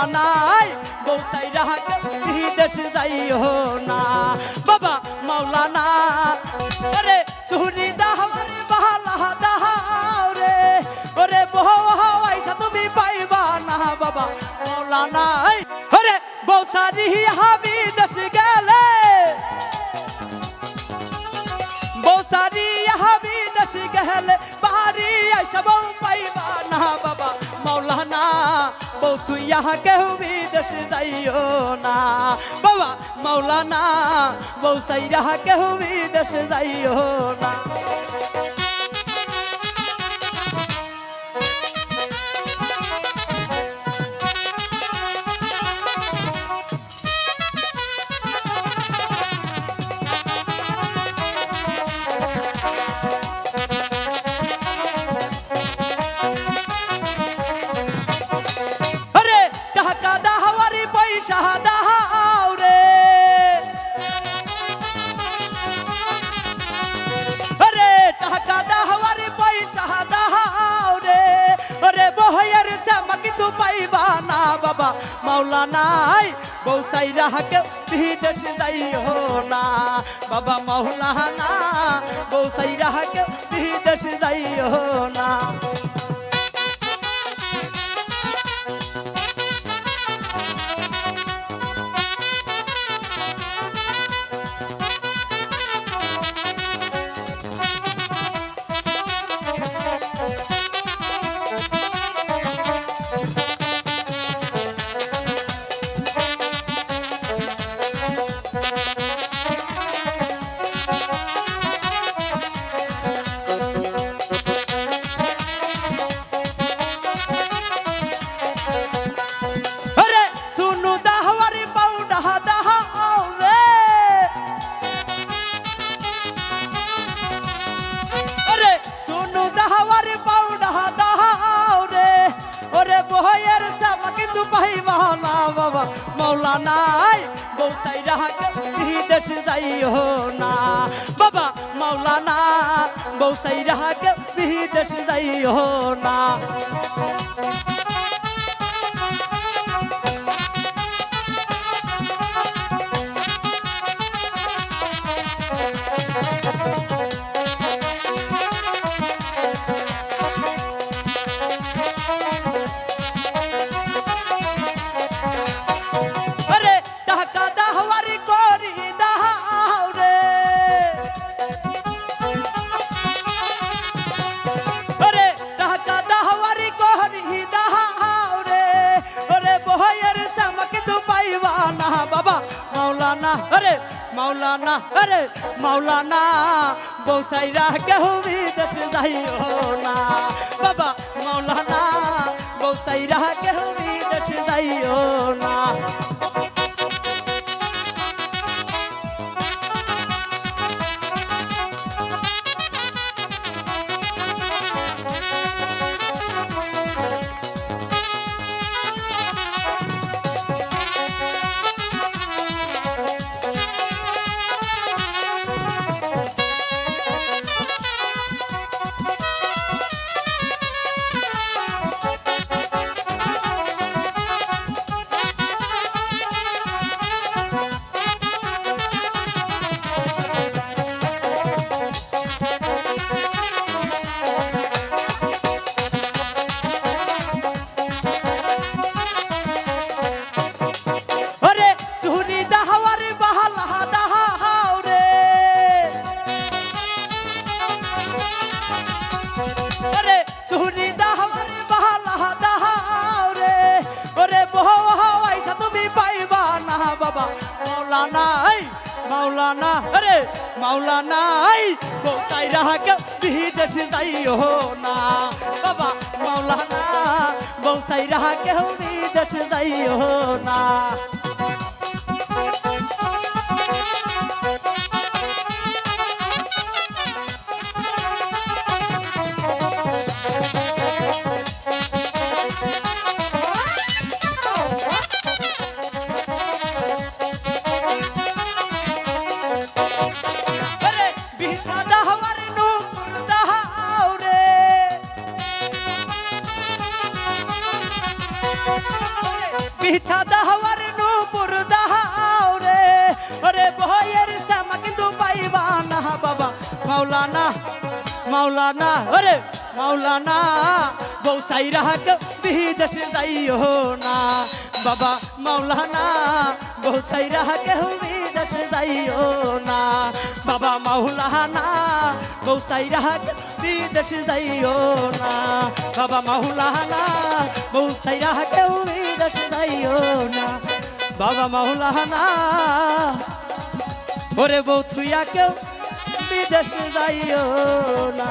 মাওলানাই বৌসাই রাহাকে বিদেশ যাইও না। বাবা মাওলানা, আরে চুরি দাহার বাহালা দাহাও ওরে বহু তুমি পাইবা না, বাবা মাওলানাই আরে বৌসারি হাবি দেশ গেলে। বৌসারি বউ তুই यहाँ কেউ বিদেশ যাইও না বাবা মৌলানা বউ সাইয়া কেউ বিদেশ যাইও না পাইবা না বাবা, মাওলানাই বৌসাই রাহাকে বিদেশ যাইও না। বাবা, মাওলানা বৌসাই রাহাকে বিদেশ যাইও না। মাওলানাই বৌসাই রাহাকে যাই যাইও না। বাবা মাওলানা বৌসাই রাহাকে বিদেশ যাইও না। মাওলানা আরে মাওলানা বৌসাইরা কেউ বিদেশ যাইও না। বাবা মাওলানা বৌসাইরা কেউ বাবা মাওলানাই মাওলানা আরে মাওলানা এই, বসাই রাহাকে বিদেশ যাইও না। বাবা মাওলানা বসাই রাহাকে বিদেশ যাইও না। মিঠা দাহাওয়ার নূপুর দাহাও রে। ওরে বইয়ের শ্যামা কিন্তু পাইবা না বাবা। মাওলানা মাওলানা, ওরে মাওলানা, বউ সাইরাহাক বিদেশে যাইও না। বাবা মাওলানা বউ সাইরা কেউ বিদেশ যাইও না। বাবা মাওলানা বউ সাইরা বিদেশ যাইও না। বাবা মাওলানা বউ সাইরা কেউ বিদেশ যাইও না। বাবা মাওলানা, ওরে বউ থুইয়া কেউ বিদেশ যাইও না।